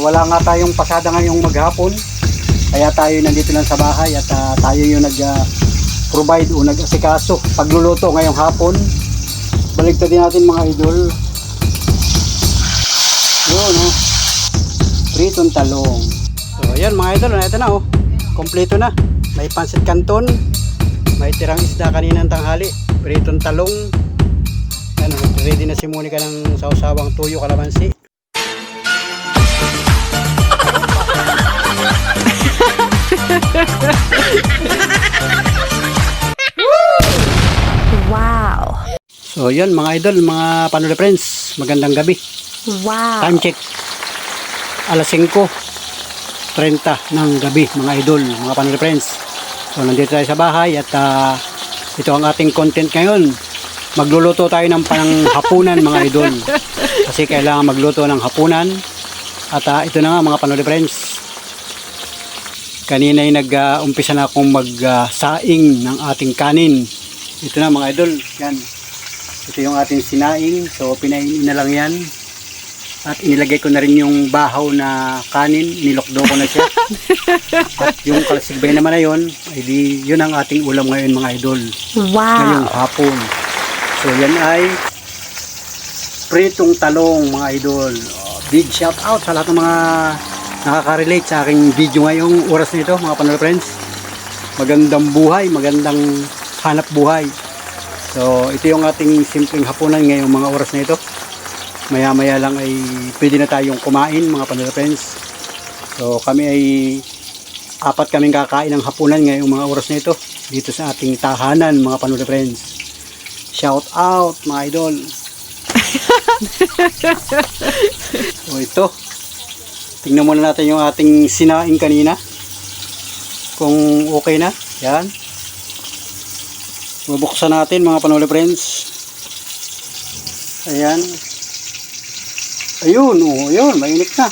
wala nga tayong pasada ngayong maghapon. Kaya tayo nandito lang sa bahay at ah, tayo yung nag-provide o nag-asikaso. Pagluluto ngayong hapon. Baligtad din natin mga idol. Yun oh. Pritong talong. So ayan mga idol, ito na oh. Kompleto na. May pansit canton. May tirang isda kaninang tanghali. Pritong talong. Ano, ready na si Monica ng sausawang tuyo kalamansi. Wow. So yan mga idol, mga panuli friends, magandang gabi. Wow. Time check. Alas 5.30 ng gabi mga idol, mga panuli friends. So nandito tayo sa bahay at ah, ito ang ating content ngayon. Magluluto tayo ng panghapunan mga idol. Kasi kailangan magluto ng hapunan. At ah, ito na nga mga panuli friends. Kanina ay nag-umpisa na akong mag-saing ng ating kanin. Ito na mga idol, yan. Ito yung ating sinaing. So pinainin na lang yan. At inilagay ko na rin yung bahaw na kanin. Nilokdo ko na siya. At yung kalasigbay naman na yun, ay di, yun ang ating ulam ngayon mga idol. Ngayong Wow. hapon. So yan ay pritong talong mga idol. Oh, Big shout out sa lahat ng mga nakaka-relate sa aking video ngayong oras na ito mga panood friends. Magandang buhay, magandang hanap buhay. So ito yung ating simpleng hapunan ngayong mga oras na ito. Maya maya lang ay pwede na tayong kumain mga panood friends. So kami ay apat kaming kakain ng hapunan ngayong mga oras na ito dito sa ating tahanan mga panood friends. Shout out mga idol. o ito. Tingnan muna natin yung ating sinaing kanina. Kung okay na. Yan. Bubuksan natin mga panuli friends. Ayan. Ayun, oh, ayun, mainit na.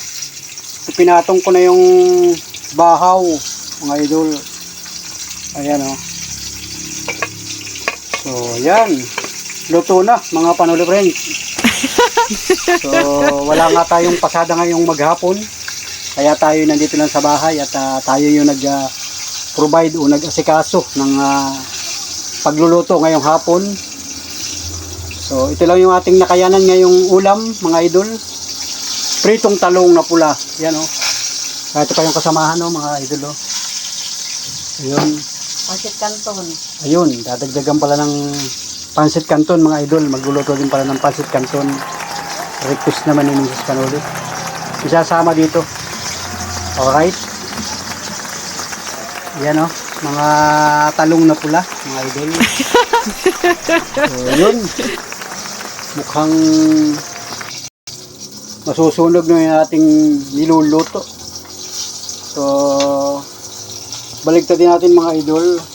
Pinatong ko na yung bahaw, mga idol. Ayan, oh. So, yan. Luto na, mga panuli friends. So, wala nga tayong pasada ngayong maghapon. Kaya tayo nandito lang sa bahay at ah, tayo yung nag-provide o nag-asikaso ng ah, pagluluto ngayong hapon. So, ito lang yung ating nakayanan ngayong ulam, mga idol. Pritong talong na pula. Yan, oh. Ah, Ito pa yung kasamahan, oh, mga idol, oh. Ayun. Pasit Canton. Ayun, dadagdagan pala ng pancit canton mga idol. Magluluto din pala ng pancit canton. Request naman ni Mrs. Canoli. Isasama dito. Alright. Yan o, mga talong na pula, mga idol. so, yun. Mukhang masusunog na yung ating niluluto. So, baligtad din natin mga idol.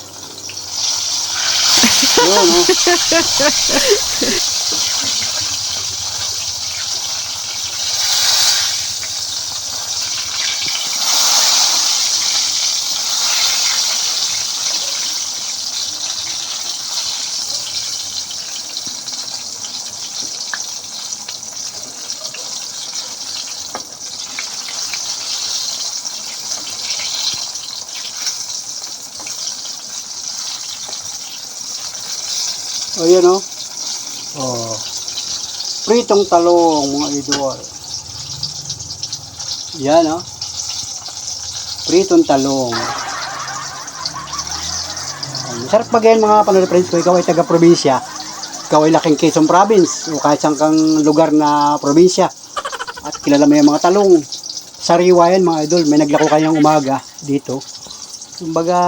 Yun, oh. O yan o. Oh. Pritong talong mga idol. Yan o. Pritong talong. Ang Sarap pag yan mga panood friends ko. Ikaw ay taga-probinsya. Ikaw ay laking Quezon Province. O kahit saan kang lugar na probinsya. At kilala mo yung mga talong. Sariwa yan mga idol. May naglako kayang umaga dito. Kumbaga,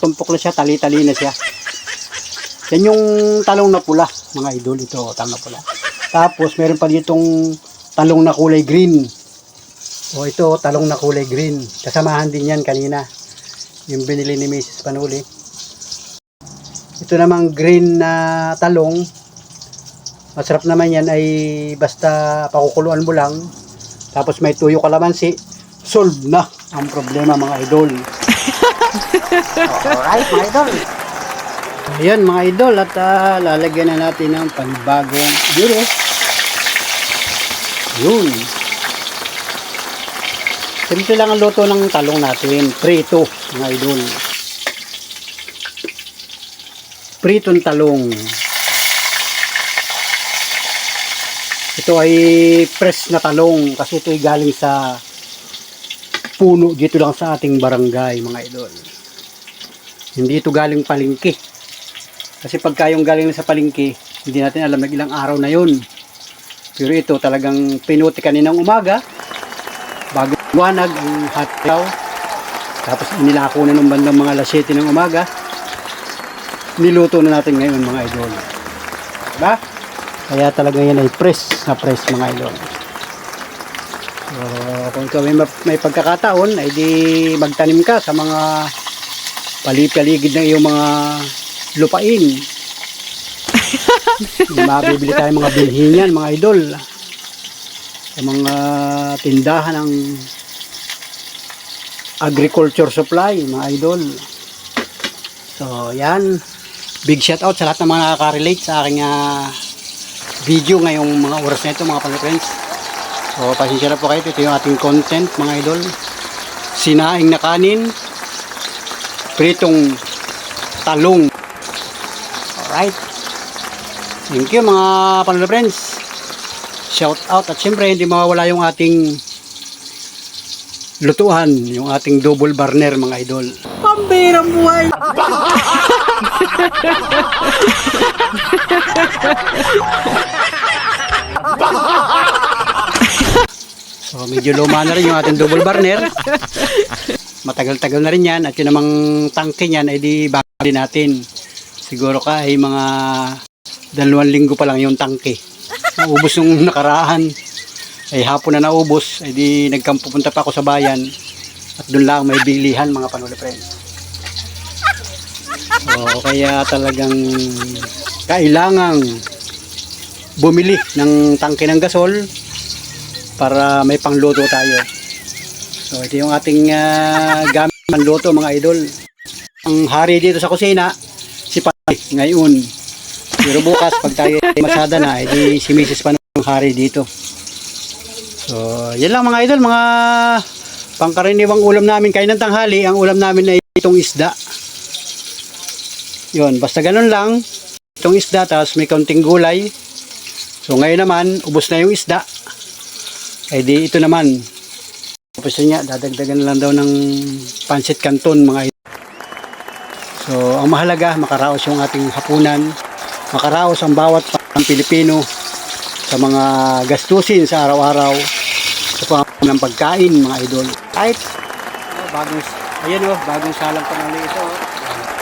tumpok na siya, tali-tali na siya. Yan yung talong na pula, mga idol. Ito, talong na pula. Tapos, meron pa ditong talong na kulay green. O ito, talong na kulay green. Kasamahan din yan kanina. Yung binili ni Mrs. Panuli. Ito namang green na talong. Masarap naman yan ay basta pakukuluan mo lang. Tapos may tuyo kalamansi. Solve na ang problema mga idol. Alright mga idol. Ayan mga idol at ah, lalagyan na natin ng panibagong duro. Yun. Simple lang ang luto ng talong natin. Prito, mga idol. Pritong talong. Ito ay fresh na talong kasi ito ay galing sa puno dito lang sa ating barangay, mga idol. Hindi ito galing palingki. Kasi pagka yung galing sa palingki, hindi natin alam nag ilang araw na yun. Pero ito talagang pinuti kaninang umaga, bago wanag ang hot daw. Tapos inilako na ng bandang mga alas 7 ng umaga. Niluto na natin ngayon mga idol. Diba? Kaya talaga yan ay press na press mga idol. So, kung ikaw may, ma- may pagkakataon, ay di magtanim ka sa mga palipaligid ng iyong mga lupain. Mabibili tayo mga bilhin yan, mga idol. Sa mga tindahan ng agriculture supply, mga idol. So, yan. Big shout out sa lahat ng mga nakaka-relate sa aking ah, video ngayong mga oras na ito, mga pala-friends. So, pasensya na po kayo. Ito yung ating content, mga idol. Sinaing na kanin. Pritong talong. Alright. Thank you, mga pala-friends. Shout out. At syempre, hindi mawawala yung ating lutuhan, yung ating double burner, mga idol. Pambirang buhay. So medyo luma na rin yung ating double burner. Matagal-tagal na rin yan at yun namang tangke niyan ay di bago din natin. Siguro ka ay mga dalawang linggo pa lang yung tangke. Naubos nung nakaraan. Ay hapon na naubos. Ay di nagkampupunta pa ako sa bayan. At doon lang may bilihan mga panuli friends. So kaya talagang kailangang bumili ng tangke ng gasol para may pangluto tayo. So ito yung ating ah, gamit pangluto mga idol. Ang hari dito sa kusina, ngayon. Pero bukas pag tayo masada na, edi si Mrs. pa ng hari dito. So yan lang mga idol, mga pangkaraniwang ulam namin kain ng tanghali. Ang ulam namin ay itong isda. Yun, basta ganun lang. Itong isda, tapos may kaunting gulay. So ngayon naman, ubos na yung isda. Eh di ito naman. Tapos nga, dadagdagan lang daw ng pansit canton mga. So ang mahalaga, makaraos yung ating hapunan. Makaraos ang bawat pang Pilipino sa mga gastusin sa araw-araw sa pang ng pagkain mga idol. Kahit oh, bagong, ayan oh, bagong salang pa ng ito. Oh.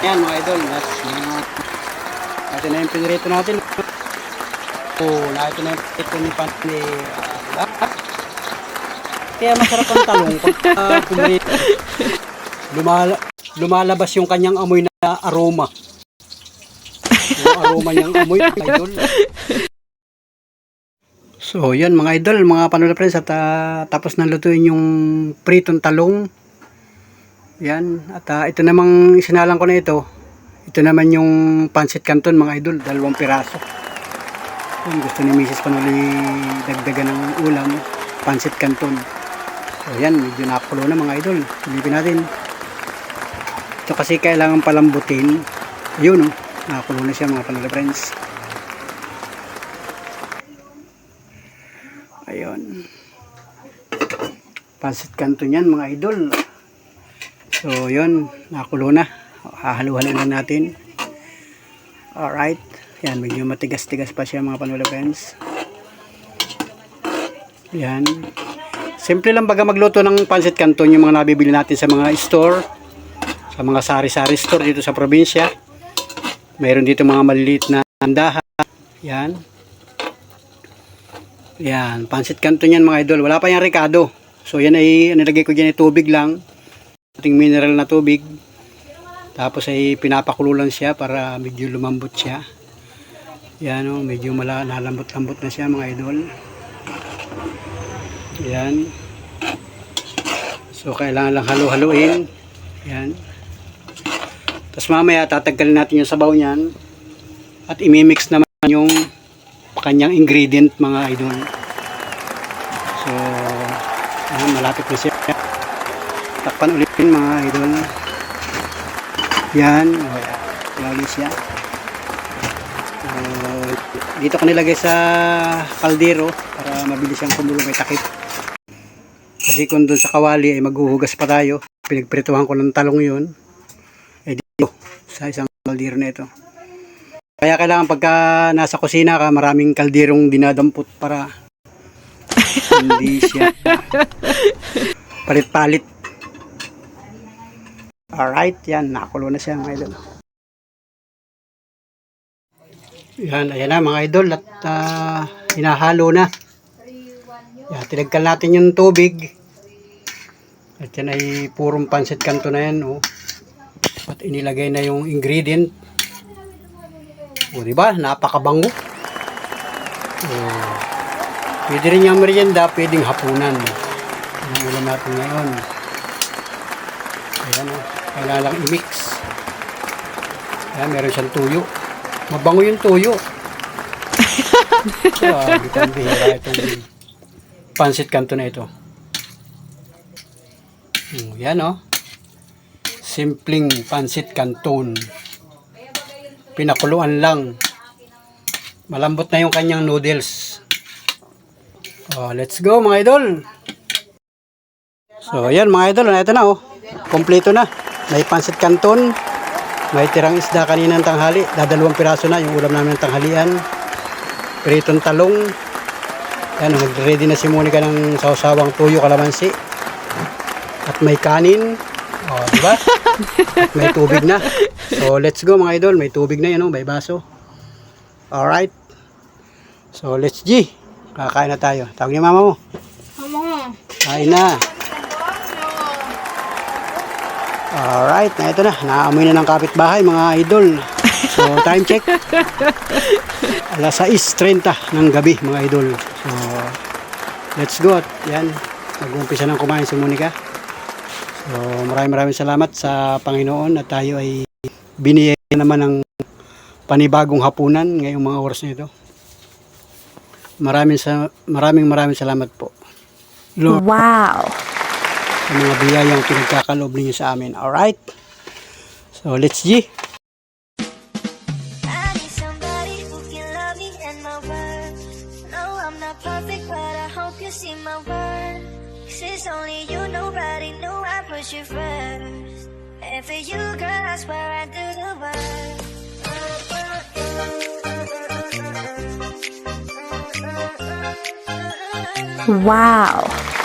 Yan mga idol, that's mga ito na yung pinirito natin. Oh, na ito na yung pinirito ni Pan ni ah, kaya masarap ang talong pag uh, kumay, lumala, lumalabas yung kanyang amoy na aroma. Yung aroma niyang amoy, idol. So, yan mga idol, mga panola friends, at ah, tapos na lutuin yung pritong talong. Yan, at ah, ito namang isinalang ko na ito. Ito naman yung pancit canton mga idol, dalawang piraso. Kung gusto ni Mrs. Panuli dagdagan ng ulam, pancit canton. So yan, medyo nakulo na mga idol. Silipin natin. Ito kasi kailangan palambutin. Yun, oh. Nakakulo na siya mga panala friends. Ayun. Pansit kanto niyan mga idol. So yun, nakakulo na. Hahalo-halo na natin. Alright. Yan, medyo matigas-tigas pa siya mga panula friends. Yan. Simple lang baga magluto ng pancit canton yung mga nabibili natin sa mga store, sa mga sari-sari store dito sa probinsya. Mayroon dito mga maliliit na andahan. Yan. Yan, pancit canton yan mga idol. Wala pa yung Ricardo. So yan ay nilagay ko dyan ay tubig lang. Ating mineral na tubig. Tapos ay pinapakulo lang siya para medyo lumambot siya. Yan o, medyo mala, nalambot-lambot na siya mga idol. Yan. So, kailangan lang halo-haluin. Yan. Tapos mamaya, tatagkalin natin yung sabaw niyan. At imimix naman yung kanyang ingredient mga idol. So, ayan, malapit na siya. Takpan ulit yun mga idol. Yan. O, yan. Lagi siya. Dito ko nilagay sa kaldero para mabilis siyang kumulo may takip. Kasi kung doon sa kawali ay maghuhugas pa tayo. Pinagprituhan ko ng talong yun. Dito, sa isang kaldero na ito. Kaya kailangan pagka nasa kusina ka, maraming kalderong dinadampot para hindi siya palit-palit. Alright, yan, nakakulo na siya mga idol. Yan, ayan na mga idol at ah, hinahalo na. Yan, tinagkal natin yung tubig. At yan ay purong pansit kanto na yan. Oh. At inilagay na yung ingredient. O, di ba? Napakabango. Oh. Pwede rin yung merienda, pwedeng hapunan. Ang ulam natin ngayon. Ayan o. Kailangan lang i-mix. Ayan, meron siyang tuyo. Mabango yung tuyo. Grabe, pambihira itong pansit kanto na ito. Hmm, yan o. Simpleng pansit canton. Pinakuluan lang. Malambot na yung kanyang noodles. Oh, let's go mga idol. So, ayan mga idol, ito na oh. Kompleto na. May pansit canton. May tirang isda kaninang tanghali. Dadalawang piraso na yung ulam namin ng tanghalian. Pritong talong. Yan, mag-ready na si Monica ng sausawang tuyo kalamansi. At may kanin. Oh, di ba? May tubig na. So, let's go mga idol. May tubig na yan, oh, may baso. Alright. So, let's G. Kakain na tayo. Tawag niyo mama mo. Mama. Kain na. Alright, na ito na. Naamoy na ng kapitbahay mga idol. So, time check. Alas 6.30 ng gabi mga idol. So, let's go. At yan, nag-umpisa ng kumain si Monica. So, maraming maraming salamat sa Panginoon at tayo ay binigyan naman ng panibagong hapunan ngayong mga oras na ito. Maraming sa maraming maraming salamat po. Lord, Wow. sa mga biyayang pinagkakaloob ninyo sa amin. Alright? So, let's G. Perfect, but I hope you see my worth. It's only you, nobody knew I put you first. And for you, girl, I swear I do the work. Wow.